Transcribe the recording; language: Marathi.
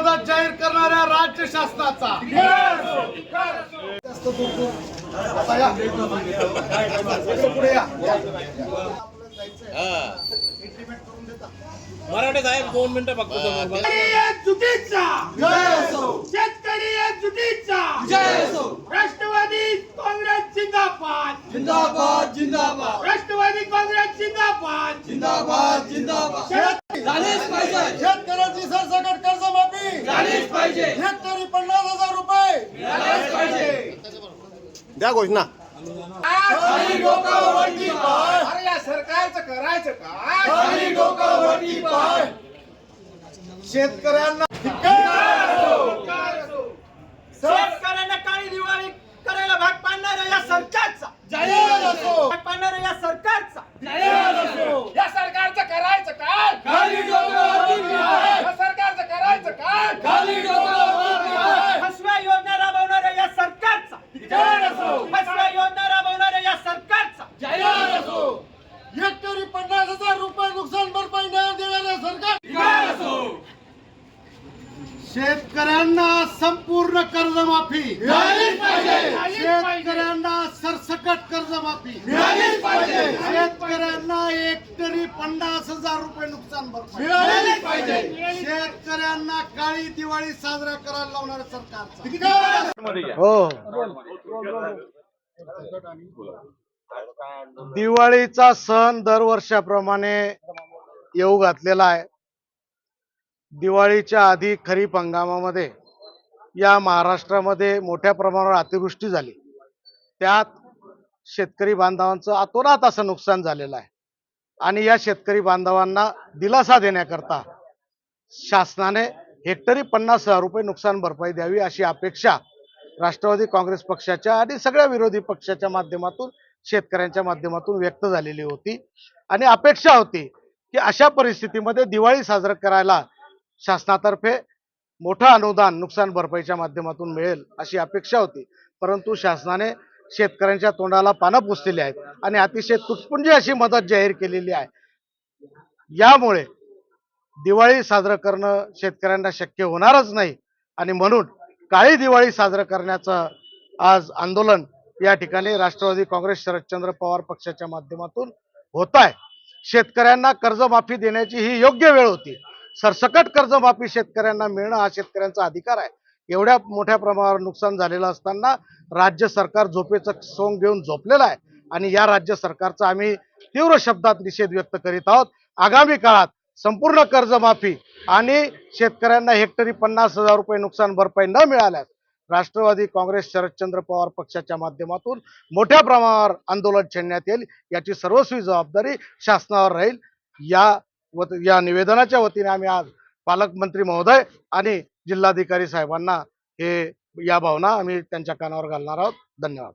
मदत जाहीर करणाऱ्या राज्य शासनाचा. मराठे साहेब दोन मिनिटं फक्त. चुकीचा. शेतकरी या चुकीचा. राष्ट्रवादी काँग्रेस जिंदाबाद. जिंदाबाद जिंदाबाद. राष्ट्रवादी काँग्रेस जिंदाबाद. जिंदाबाद जिंदाबाद. झालीच पाहिजे झालीच पाहिजे. हेक्टरी पन्नास हजार रुपये. द्या घोषणा. अरे या सरकारचं करायचं काय डोकावरती पाय. शेतकऱ्यांना काळी दिवाळी करायला भाग पाडणाऱ्या या सरकारचा जाहीर असो. भाग पाडणाऱ्या या सरकारचा असो. या सरकारचं करायचं काय खाली डोकावरती पाय या सरकारचं करायचं काय खाली डोकावरती पाय फसव्या योजना राबवणाऱ्या या सरकारचा जाहीर असो. फसव्या योजना राबवणाऱ्या या सरकारचा जाहीर असो. हेक्टरी पन्नास हजार रुपये नुकसान भरपाई न देणाऱ्या सरकार शेतकऱ्यांना संपूर्ण कर्जमाफी. शेतकऱ्यांना सरसकट कर्जमाफी. शेतकऱ्यांना हेक्टरी पन्नास हजार रुपये नुकसान भरपाई. शेतकऱ्यांना काळी दिवाळी साजरा करायला लावणारं सरकार. हो. दिवाळीचा सण दरवर्षाप्रमाणे येऊ घातलेला आहे. दिवाळीच्या आधी खरीप हंगामामध्ये या महाराष्ट्रामध्ये मोठ्या प्रमाणावर अतिवृष्टी झाली. त्यात शेतकरी बांधवांचं अतोनात असं नुकसान झालेलं आहे. आणि या शेतकरी बांधवांना दिलासा देण्याकरता शासनाने हेक्टरी पन्नास हजार रुपये नुकसान भरपाई द्यावी अशी अपेक्षा राष्ट्रवादी काँग्रेस पक्षाच्या आणि सगळ्या विरोधी पक्षाच्या माध्यमातून शेतकऱ्यांच्या माध्यमातून व्यक्त झालेली होती. आणि अपेक्षा होती की अशा परिस्थितीमध्ये दिवाळी साजरा करायला शासनातर्फे मोठं अनुदान नुकसान भरपाईच्या माध्यमातून मिळेल अशी अपेक्षा होती. परंतु शासनाने शेतकऱ्यांच्या तोंडाला पानं पुसलेली आहेत आणि अतिशय तुटपुंजी अशी मदत जाहीर केलेली आहे. यामुळे दिवाळी साजरं करणं शेतकऱ्यांना शक्य होणारच नाही आणि म्हणून काळी दिवाळी साजरं करण्याचं आज आंदोलन या ठिकाणी राष्ट्रवादी काँग्रेस शरदचंद्र पवार पक्षाच्या माध्यमातून होत आहे. शेतकऱ्यांना कर्जमाफी देण्याची ही योग्य वेळ होती. सरसकट कर्जमाफी शेतकऱ्यांना मिळणं हा शेतकऱ्यांचा अधिकार आहे. एवढ्या मोठ्या प्रमाणावर नुकसान झालेलं असताना राज्य सरकार झोपेचं सोंग घेऊन झोपलेलं आहे आणि या राज्य सरकारचा आम्ही तीव्र शब्दात निषेध व्यक्त करीत आहोत. आगामी काळात संपूर्ण कर्जमाफी आणि शेतकऱ्यांना हेक्टरी पन्नास हजार रुपये नुकसान भरपाई न मिळाल्यास राष्ट्रवादी काँग्रेस शरदचंद्र पवार पक्षाच्या माध्यमातून मोठ्या प्रमाणावर आंदोलन छेडण्यात येईल. याची सर्वस्वी जबाबदारी शासनावर राहील. या वत या निवेदनाच्या वतीने आम्ही आज पालकमंत्री महोदय आणि जिल्हाधिकारी साहेबांना हे या भावना आम्ही त्यांच्या कानावर घालणार आहोत. धन्यवाद.